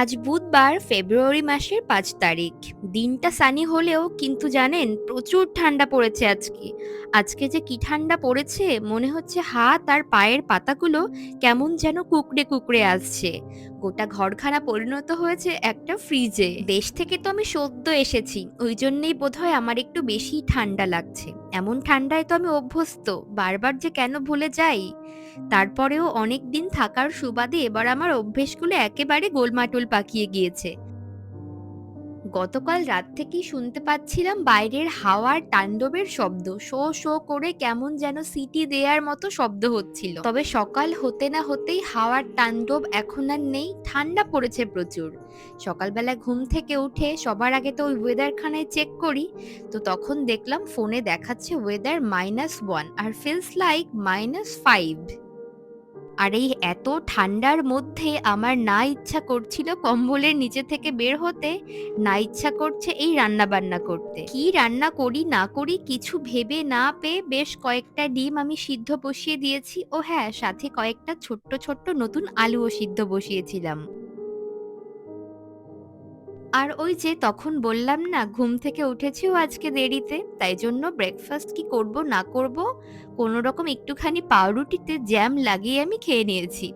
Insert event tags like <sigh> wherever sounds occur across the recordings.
আজ বুধবার ফেব্রুয়ারি মাসের পাঁচ তারিখ। দিনটা সানি হলেও কিন্তু জানেন, প্রচুর ঠান্ডা পড়েছে আজকে। আজকে যে কি ঠান্ডা পড়েছে, মনে হচ্ছে হাত আর পায়ের পাতাগুলো কেমন যেন কুকড়ে কুকড়ে আসছে। গোটা ঘরখানা পরিণত হয়েছে একটা ফ্রিজে। দেশ থেকে তো আমি সদ্য এসেছি, ওই জন্যেই বোধহয় আমার একটু বেশি ঠান্ডা লাগছে। এমন ঠান্ডায় তো আমি অভ্যস্ত, বারবার যে কেন ভুলে যাই? তারপরেও অনেক দিন থাকার সুবাদে এবার আমার অভ্যেসগুলো একেবারে গোলমাটোল পাকিয়ে গিয়েছে। গতকাল রাত থেকেই শুনতে পাচ্ছিলাম বাইরের হাওয়ার তাণ্ডবের শব্দ। শো শো করে কেমন যেন সিটি দেয়ার মতো শব্দ হচ্ছিল। তবে সকাল হতে না হতেই হাওয়ার তাণ্ডব এখন আর নেই, ঠান্ডা পড়েছে প্রচুর। সকালবেলা ঘুম থেকে উঠে সবার আগে তো ওই ওয়েদারখানায় চেক করি, তো তখন দেখলাম ফোনে দেখাচ্ছে ওয়েদার মাইনাস ওয়ান আর ফিলস লাইক মাইনাস ফাইভ আর এই এত ঠান্ডার মধ্যে আমার না ইচ্ছা করছিল কম্বলের নিচে থেকে বের হতে, না ইচ্ছা করছে এই রান্না বান্না করতে। কি রান্না করি, না করি কিছু ভেবে না পেয়ে বেশ কয়েকটা ডিম আমি সিদ্ধ বসিয়ে দিয়েছি। ও হ্যাঁ সাথে কয়েকটা ছোট্ট ছোট্ট নতুন আলুও সিদ্ধ বসিয়েছিলাম। আর ওই যে তখন বললাম না, ঘুম থেকে উঠেছিও আজকে দেরিতে, তাই জন্য ব্রেকফাস্ট কি করব, না করব কোনো রকম একটুখানি পাউরুটিতে জ্যাম লাগিয়ে আমি খেয়ে নিয়েছি।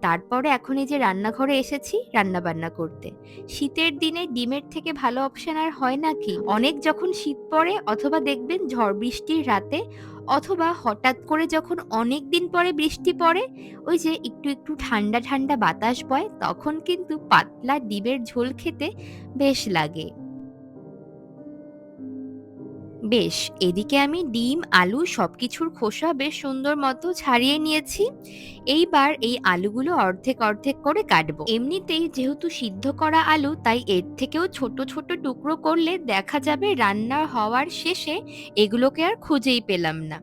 তারপরে এখন এই যে রান্নাঘরে এসেছি রান্না বান্না করতে। শীতের দিনে ডিমের থেকে ভালো অপশন আর হয় নাকি অনেক যখন শীত পড়ে অথবা দেখবেন ঝড় বৃষ্টির রাতে অথবা হঠাৎ করে যখন অনেক দিন পরে বৃষ্টি পড়ে, ওই যে একটু একটু ঠান্ডা ঠান্ডা বাতাস বয়, তখন কিন্তু পাতলা ডিমের ঝোল খেতে বেশ লাগে। বেশ, এদিকে আমি ডিম, আলু সব কিছুর খোসা বেশ সুন্দর মতো ছাড়িয়ে নিয়েছি। এইবার এই আলুগুলো অর্ধেক অর্ধেক করে কাটবো। এমনিতেই যেহেতু সিদ্ধ করা আলু, তাই এর থেকেও ছোট ছোট টুকরো করলে দেখা যাবে রান্না হওয়ার শেষে এগুলোকে আর খুঁজেই পেলাম না।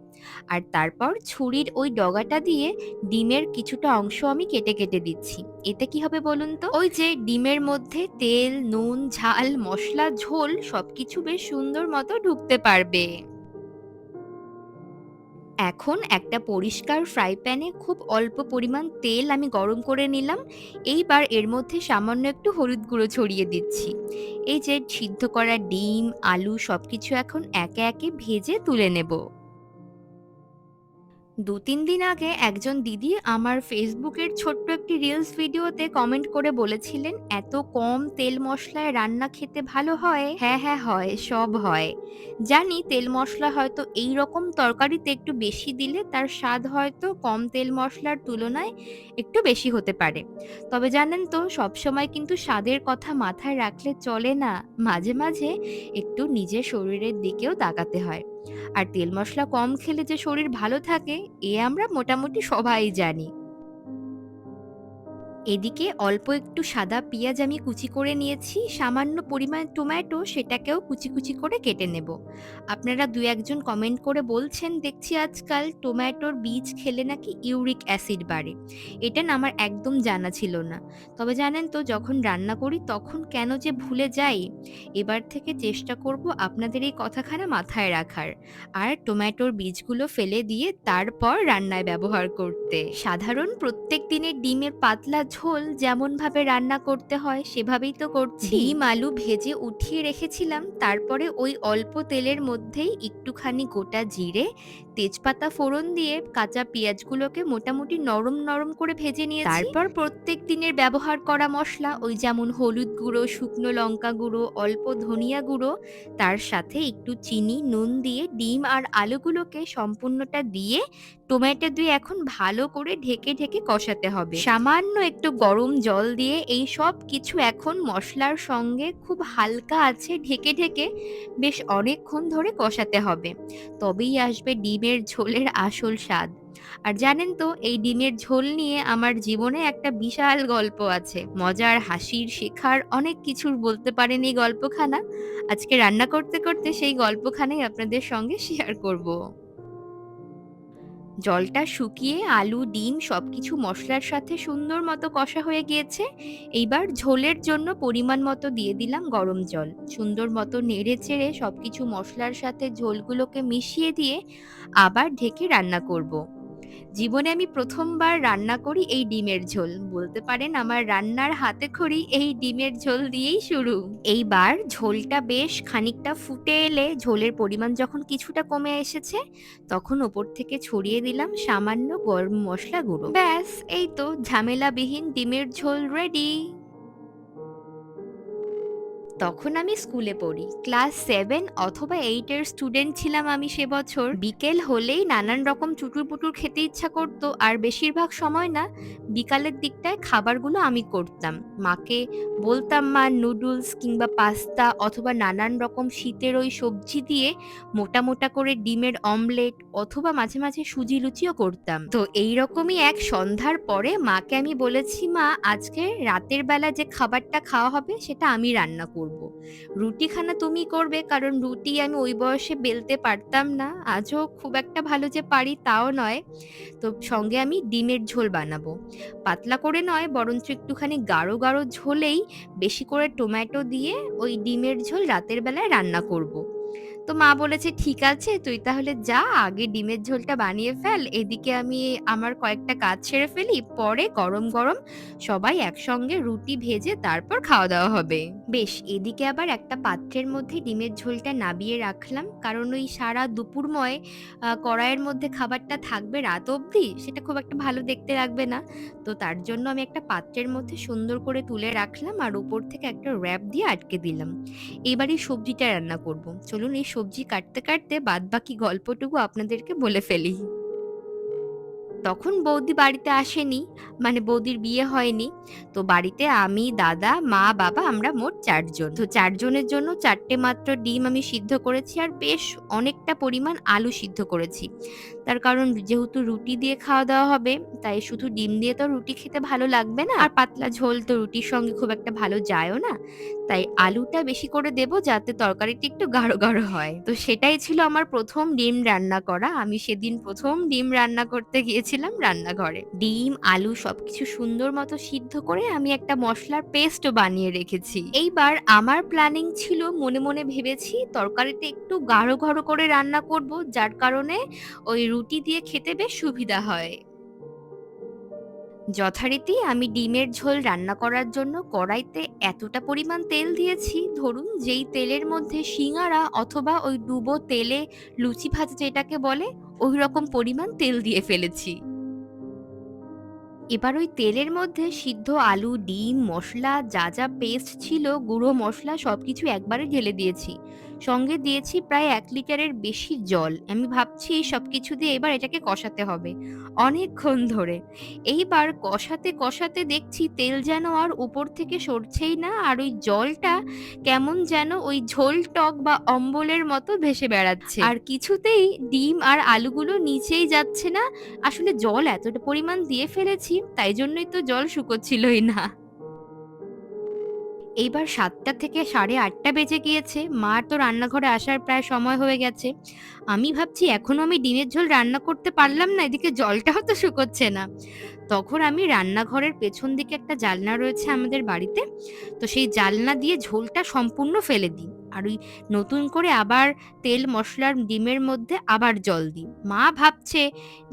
আর তারপর ছুরির ওই ডগাটা দিয়ে ডিমের কিছুটা অংশ আমি কেটে কেটে দিচ্ছি। এতে কি হবে বলুন তো? ওই যে ডিমের মধ্যে তেল, নুন, ঝাল, মশলা, ঝোল সবকিছু বেশ সুন্দর মতো ঢুকতে পারবে। এখন একটা পরিষ্কার ফ্রাই প্যানে খুব অল্প পরিমাণ তেল আমি গরম করে নিলাম। এইবার এর মধ্যে সামান্য একটু হলুদ গুঁড়ো ছড়িয়ে দিচ্ছি। এই যে সিদ্ধ করা ডিম, আলু সব কিছু এখন একে একে ভেজে তুলে নেব। দু তিন দিন আগে একজন দিদি আমার ফেসবুকের ছোট্ট একটি রিলস ভিডিওতে কমেন্ট করে বলেছিলেন, এত কম তেল মশলায় রান্না খেতে ভালো হয়? হ্যাঁ হ্যাঁ হয়, সব হয়। জানি তেল মশলা হয়তো এই রকম তরকারিতে একটু বেশি দিলে তার স্বাদ হয়তো কম তেল মশলার তুলনায় একটু বেশি হতে পারে। তবে জানেন তো, সবসময় কিন্তু স্বাদের কথা মাথায় রাখলে চলে না। মাঝে মাঝে একটু নিজের শরীরের দিকেও তাকাতে হয়। আর তেল মশলা কম খেলে যে শরীর ভালো থাকে এ আমরা মোটামুটি সবাই জানি। এদিকে অল্প একটু সাদা পেঁয়াজ আমি কুচি করে নিয়েছি, সামান্য পরিমাণ টমেটো সেটাকেও কুচি কুচি করে কেটে নেব। আপনারা দু একজন কমেন্ট করে বলছেন, দেখছি আজকাল টমেটোর বীজ খেলে নাকি ইউরিক অ্যাসিড বাড়ে। এটা না আমার একদম জানা ছিল না। তবে জানেন তো, যখন রান্না করি তখন কেন যে ভুলে যাই, এবার থেকে চেষ্টা করব আপনাদের এই কথাখানা মাথায় রাখার। আর টমেটোর বীজগুলো ফেলে দিয়ে তারপর রান্নায় ব্যবহার করতে। সাধারণ প্রত্যেক দিনের ডিমের পাতলা ঝোল যেমনভাবে রান্না করতে হয়, সেভাবেই তো করছি। ডিম, আলু ভেজে উঠিয়ে রেখেছিলাম, তারপরে ওই অল্প তেলের মধ্যেই একটুখানি গোটা জিরে তেজপাতা ফোড়ন দিয়ে কাঁচা পেঁয়াজগুলোকে মোটামুটি নরম নরম করে ভেজে নিয়ে তারপর প্রত্যেক দিনের ব্যবহার করা মশলা, ওই যেমন হলুদ গুঁড়ো, শুকনো লঙ্কা গুঁড়ো, অল্প ধনিয়া গুঁড়ো, তার সাথে একটু চিনি, নুন দিয়ে ডিম আর আলুগুলোকে সম্পূর্ণটা দিয়ে টমেটো দিয়ে এখন ভালো করে ঢেকে ঢেকে কষাতে হবে। সামান্য একটু গরম জল দিয়ে এই সব কিছু এখন মশলার সঙ্গে খুব হালকা আছে ঢেকে ঢেকে, বেশ অনেকক্ষণ ধরে কষাতে হবে। তবেই আসবে ডিমের ঝোলের আসল স্বাদ। আর জানেন তো, এই ডিমের ঝোল নিয়ে আমার জীবনে একটা বিশাল গল্প আছে। মজার হাসির শেখার অনেক কিছুর বলতে পারেন এই গল্পখানা। আজকে রান্না করতে করতে সেই গল্পখানাই আপনাদের সঙ্গে শেয়ার করব। জলটা শুকিয়ে আলু, ডিম সব কিছু মশলার সাথে সুন্দর মতো কষা হয়ে গিয়েছে। এইবার ঝোলের জন্য পরিমাণ মতো দিয়ে দিলাম গরম জল। সুন্দর মতো নেড়ে-চেড়ে সব কিছু মশলার সাথে ঝোলগুলোকে মিশিয়ে দিয়ে আবার ঢেকে রান্না করব। জীবনে আমি প্রথমবার রান্না করি এই ডিমের ঝোল। বলতে পারেন আমার রান্নার হাতে খড়ি এই ডিমের ঝোল দিয়েই শুরু। এইবার ঝোলটা বেশ খানিকটা ফুটে এলে ঝোলের পরিমাণ যখন কিছুটা কমে এসেছে, তখন ওপর থেকে ছড়িয়ে দিলাম সামান্য গরম মশলা গুঁড়ো। ব্যাস এই তো ঝামেলাবিহীন ডিমের ঝোল রেডি। তখন আমি স্কুলে পড়ি। ক্লাস সেভেন অথবা 8 এর স্টুডেন্ট ছিলাম আমি সে বছর। বিকেল হলেই নানান রকম চুটুর-পুটুর খেতে ইচ্ছা করত। আর বেশিরভাগ সময় না বিকালের দিকটায় খাবারগুলো আমি করতাম। মাকে বলতাম মা নুডলস কিংবা পাস্তা অথবা নানান রকম শীতের ওই সবজি দিয়ে মোটা, মোটা করে ডিমের অমলেট অথবা মাঝে, মাঝে সুজি লুচিও করতাম। তো এই রকমই এক সন্ধ্যার পরে মাকে আমি বলেছি, "মা আজকে রাতের বেলা যে খাবারটা খাওয়া হবে সেটা আমি রান্না করব। রুটিখানা তুমি করবে কারণ রুটি আমি ওই বয়সে বেলতে পারতাম না। আজও খুব একটা ভালো যে পারি তাও নয়। তো সঙ্গে আমি ডিমের ঝোল বানাবো। পাতলা করে নয় বরঞ্চ একটুখানি গাঢ়, গাঢ় ঝোলেই বেশি করে টমেটো দিয়ে ওই ডিমের ঝোল রাতের বেলায় রান্না করব। তো মা বলেছে, "ঠিক আছে তুই তাহলে যা আগে ডিমের ঝোলটা বানিয়ে ফেল। এদিকে আমি আমার কয়েকটা কাজ সেরে ফেলি। পরে গরম, গরম সবাই একসঙ্গে রুটি ভেজে তারপর খাওয়া-দাওয়া হবে।" বেশ এদিকে আবার একটা পাত্রের মধ্যে ডিমের ঝোলটা নাবিয়ে রাখলাম। কারণ ওই সারা দুপুরময় কড়াইয়ের মধ্যে খাবারটা থাকবে রাত অবধি, সেটা খুব একটা ভালো দেখতে লাগবে না। তো তার জন্য আমি একটা পাত্রের মধ্যে সুন্দর করে তুলে রাখলাম আর উপর থেকে একটা র‍্যাপ দিয়ে আটকে দিলাম। এবার এই সবজিটা রান্না করব। চলুন এই সবজি কাটতে, কাটতে বাদবাকি গল্পটুকু আপনাদেরকে বলে ফেলি। তখন বৌদি বাড়িতে আসেনি। মানে বৌদির বিয়ে হয়নি। তো বাড়িতে আমি, দাদা, মা, বাবা আমরা মোট চারজন তো চারজনের জন্য চারটে মাত্র ডিম আমি সিদ্ধ করেছি আর বেশ অনেকটা পরিমাণ আলু সিদ্ধ করেছি। তার কারণ যেহেতু রুটি দিয়ে খাওয়া-দাওয়া হবে, তাই শুধু ডিম দিয়ে তো রুটি খেতে ভালো লাগবে না। আর পাতলা ঝোল তো রুটির সঙ্গে খুব একটা ভালো যায়ও না। তাই আলুটা বেশি করে দেব যাতে তরকারিটি একটু গাঢ়, গাঢ় হয়। তো সেটাই ছিল আমার প্রথম ডিম রান্না করা। আমি সেদিন প্রথম ডিম রান্না করতে গিয়েছিলাম রান্নাঘরে। ডিম, আলু সবকিছু সুন্দর মতো সিদ্ধ করে আমি একটা মশলার পেস্টও বানিয়ে রেখেছি। এইবার আমার প্ল্যানিং ছিল মনে, মনে ভেবেছি তরকারিটা একটু গাঢ়, গাঢ় করে রান্না করব যার কারণে ওই রুটি দিয়ে খেতে বেশ সুবিধা হয়। যথারীতি আমি ডিমের ঝোল রান্না করার জন্য কড়াইতে এতটা পরিমাণ তেল দিয়েছি, ধরুন যেই তেলের মধ্যে সিঙ্গারা অথবা ওই ডুবো তেলে লুচি ভাজা যেটাকে বলে, ওই রকম পরিমাণ তেল দিয়ে ফেলেছি। এবার ওই তেলের মধ্যে সিদ্ধ আলু, ডিম, মশলা যা, যা পেস্ট ছিল গুঁড়ো মসলা সবকিছু একবারে ঢেলে দিয়েছি। সঙ্গে দিয়েছি প্রায় এক লিটারের বেশি জল। আমি ভাবছি সব কিছু দিয়ে এবার এটাকে কষাতে হবে। অনেকক্ষণ ধরে। এইবার কষাতে, কষাতে দেখছি তেল যেন আর উপর থেকে সরছেই না আর ওই জলটা কেমন যেন ওই ঝোল টক বা অম্বলের মতো ভেসে বেড়াচ্ছে। আর কিছুতেই ডিম আর আলুগুলো নিচেই যাচ্ছে না। আসলে জল এতটা পরিমাণ দিয়ে ফেলেছি, তাই জন্যই তো জল শুকোচ্ছিলই না। এইবার সাতটা থেকে ৮:৩০ বেজে গিয়েছে। মা তো রান্নাঘরে আসার প্রায় সময় হয়ে গেছে। আমি ভাবছি এখনও আমি ডিমের ঝোল রান্না করতে পারলাম না, এদিকে জলটাও তো শুকোচ্ছে না। তখন আমি রান্নাঘরের পেছন দিকে একটা জালনা রয়েছে আমাদের বাড়িতে। তো সেই জালনা দিয়ে ঝোলটা সম্পূর্ণ ফেলে দিই। আর ওই নতুন করে আবার তেল, মশলার ডিমের মধ্যে আবার জল দিই। মা ভাবছে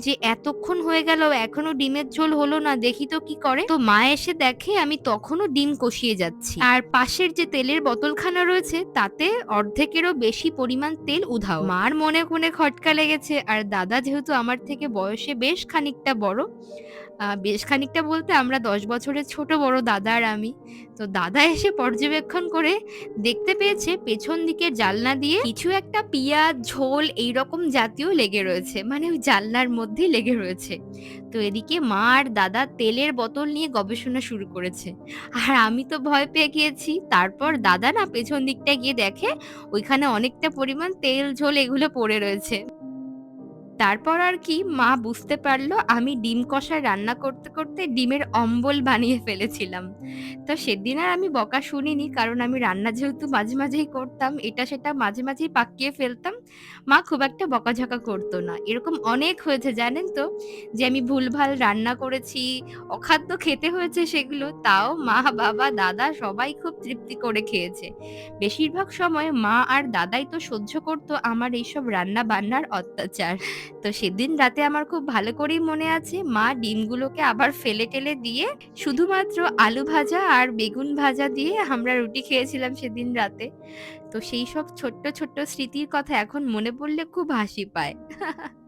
যে এতক্ষণ হয়ে গেল এখনও ডিমের ঝোল হলো না, দেখি তো কি করে। তো মা এসে দেখে আমি তখনও ডিম কষিয়ে যাচ্ছি। আর পাশের যে তেলের বোতলখানা রয়েছে তাতে অর্ধেকেরও বেশি পরিমাণ তেল উধাও। মার মনে, মনে খটকা লেগেছে আর দাদা যেহেতু আমার থেকে বয়সে বেশ খানিকটা বড়, বেশ খানিকটা বলতে আমরা ১০ বছরের ছোট বড় দাদা আর আমি। তো দাদা এসে পর্যবেক্ষণ করে দেখতে পেয়েছে পেছন দিকের জানলা দিয়ে কিছু একটা পিঁয়াজ, ঝোল এইরকম জাতীয় লেগে রয়েছে। মানে ওই জানলার মধ্যেই লেগে রয়েছে। তো এদিকে মা আর দাদা তেলের বোতল নিয়ে গবেষণা শুরু করেছে। আর আমি তো ভয় পেয়ে গিয়েছি। তারপর দাদা না পেছন দিকটায় গিয়ে দেখে ওইখানে অনেকটা পরিমাণ তেল, ঝোল এগুলো পড়ে রয়েছে। তারপর আর কি মা বুঝতে পারল আমি ডিম কষা রান্না করতে, করতে ডিমের অম্বল বানিয়ে ফেলেছিলাম। তো সেদিন আর আমি বকা শুনিনি কারণ আমি রান্না যেহেতু মাঝে, মাঝেই করতাম এটা সেটা মাঝে, মাঝেই পাকিয়ে ফেলতাম। মা খুব একটা বকাঝকা করতো না। এরকম অনেক হয়েছে জানেন তো যে আমি ভুলভাল রান্না করেছি, অখাদ্য খেতে হয়েছে সেগুলো তাও মা, বাবা, দাদা সবাই খুব তৃপ্তি করে খেয়েছে। বেশিরভাগ সময় মা আর দাদাই তো সহ্য করতো আমার এইসব রান্না-বান্নার অত্যাচার। তো সেদিন রাতে আমার খুব ভালো করেই মনে আছে মা ডিমগুলোকে আবার ফেলে-টেলে দিয়ে শুধুমাত্র আলু ভাজা আর বেগুন ভাজা দিয়ে আমরা রুটি খেয়েছিলাম সেদিন রাতে। তো সেই সব ছোট্ট, ছোট্ট স্মৃতির কথা এখন মনে পড়লে খুব হাসি পায়। <laughs>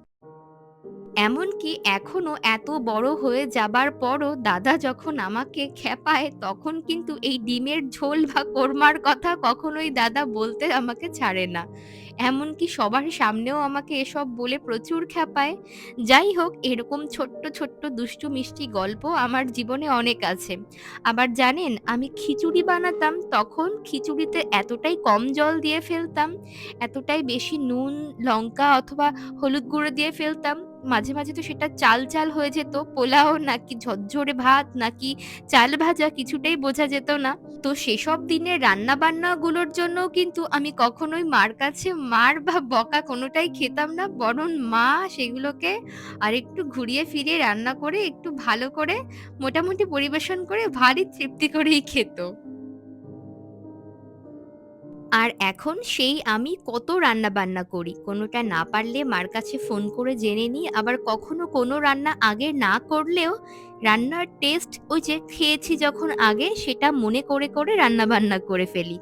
এমনকি এখনও এত বড় হয়ে যাবার পরও দাদা যখন আমাকে খেপায় তখন কিন্তু এই ডিমের ঝোল বা কোরমার কথা কখনোই দাদা বলতে আমাকে ছাড়ে না। এমনকি সবার সামনেও আমাকে এসব বলে প্রচুর খেপায়। যাই হোক এরকম ছোট্ট, ছোট্ট দুষ্টু মিষ্টি গল্প আমার জীবনে অনেক আছে। আবার জানেন আমি খিচুড়ি বানাতাম তখন খিচুড়িতে এতটাই কম জল দিয়ে ফেলতাম, এতটাই বেশি নুন, লঙ্কা অথবা হলুদ গুঁড়ো দিয়ে ফেলতাম। মাঝে, মাঝে তো সেটা চাল, চাল হয়ে যেত। পোলাও নাকি ঝরঝরে ভাত নাকি চাল ভাজা কিছুটাই বোঝা যেত না। তো সেসব দিনের রান্না-বান্নাগুলোর জন্যও কিন্তু আমি কখনোই মার কাছে মার বা বকা কোনোটাই খেতাম না। বরং মা সেগুলোকে আরেকটু ঘুরিয়ে ফিরিয়ে রান্না করে একটু ভালো করে মোটামুটি পরিবেশন করে ভারী তৃপ্তি করেই খেত। আর এখন সেই আমি কত রান্না-বান্না করি। কোনোটা না পারলে মার কাছে ফোন করে জেনে নিই। আবার কখনো কোনো রান্না আগে না করলেও রান্নার টেস্ট ওই যে খেয়েছি যখন আগে সেটা মনে করে, করে রান্না-বান্না করে ফেলি।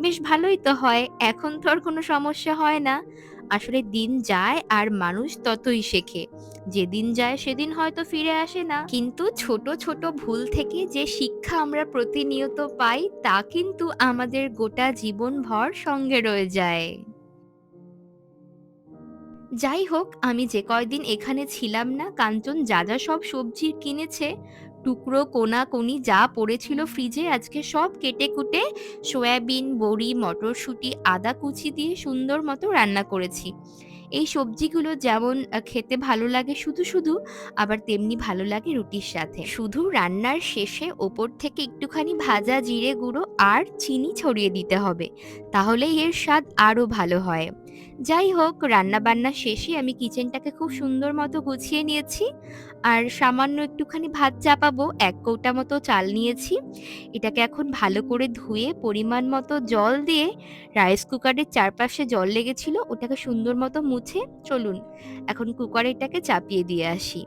বেশ ভালোই তো হয়। এখন তো আর কোনো সমস্যা হয় না। আসলে দিন যায় আর মানুষ ততই শেখে। যেদিন যায় সেদিন হয়তো ফিরে আসে না। কিন্তু ছোট, ছোট ভুল থেকে যে শিক্ষা আমরা প্রতিনিয়ত পাই তা কিন্তু আমাদের গোটা জীবনভর সঙ্গে রয়ে যায়। যাই হোক, আমি যে কয়দিন এখানে ছিলাম না, কাঞ্চন যা, যা সব সবজি কিনেছে, টুকরো, কোনা-কোনি যা পড়েছিল ফ্রিজে আজকে সব কেটে-কুটে সয়াবিন, বড়ি, মটরশুঁটি, আদা কুচি দিয়ে সুন্দর মতো রান্না করেছি। এই সবজিগুলো যেমন খেতে ভালো লাগে শুধু, শুধু আবার তেমনি ভালো লাগে রুটির সাথে। শুধু রান্নার শেষে ওপর থেকে একটুখানি ভাজা জিরে গুঁড়ো আর চিনি ছড়িয়ে দিতে হবে। তাহলেই এর স্বাদ আরও ভালো হয়। যাই হোক রান্না-বান্না শেষে আমি কিচেনটাকে খুব সুন্দর মতো গুছিয়ে নিয়েছি। আর সামান্য একটুখানি ভাত চাপাবো, এক কৌটা মতো চাল নিয়েছি। এটাকে এখন ভালো করে ধুয়ে পরিমাণ মতো জল দিয়ে রাইস কুকারের চারপাশে জল লেগেছিল ওটাকে সুন্দর মতো মুছে চলুন এখন কুকারে এটাকে চাপিয়ে দিয়ে আসি।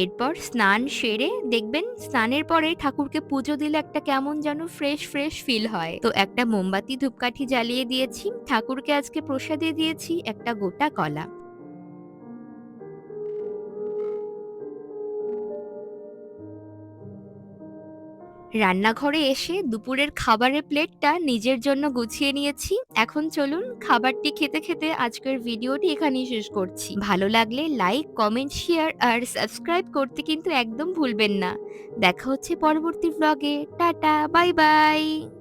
এরপর স্নান সেরে দেখবেন স্নানের পরে ঠাকুরকে পুজো দিলে একটা কেমন যেন ফ্রেশ, ফ্রেশ ফিল হয়। তো একটা মোমবাতি ধূপকাঠি জ্বালিয়ে দিয়েছি। ঠাকুরকে আজকে প্রসাদে দিয়েছি একটা গোটা কলা। রান্নাঘরে এসে দুপুরের খাবারের প্লেটটা নিজের জন্য গুছিয়ে নিয়েছি। এখন চলুন খাবারটি খেতে, খেতে আজকের ভিডিওটি এখানেই শেষ করছি। ভালো লাগলে লাইক, কমেন্ট, শেয়ার আর সাবস্ক্রাইব করতে কিন্তু একদম ভুলবেন না। দেখা হচ্ছে পরবর্তী ব্লগে টাটা, বাই, বাই।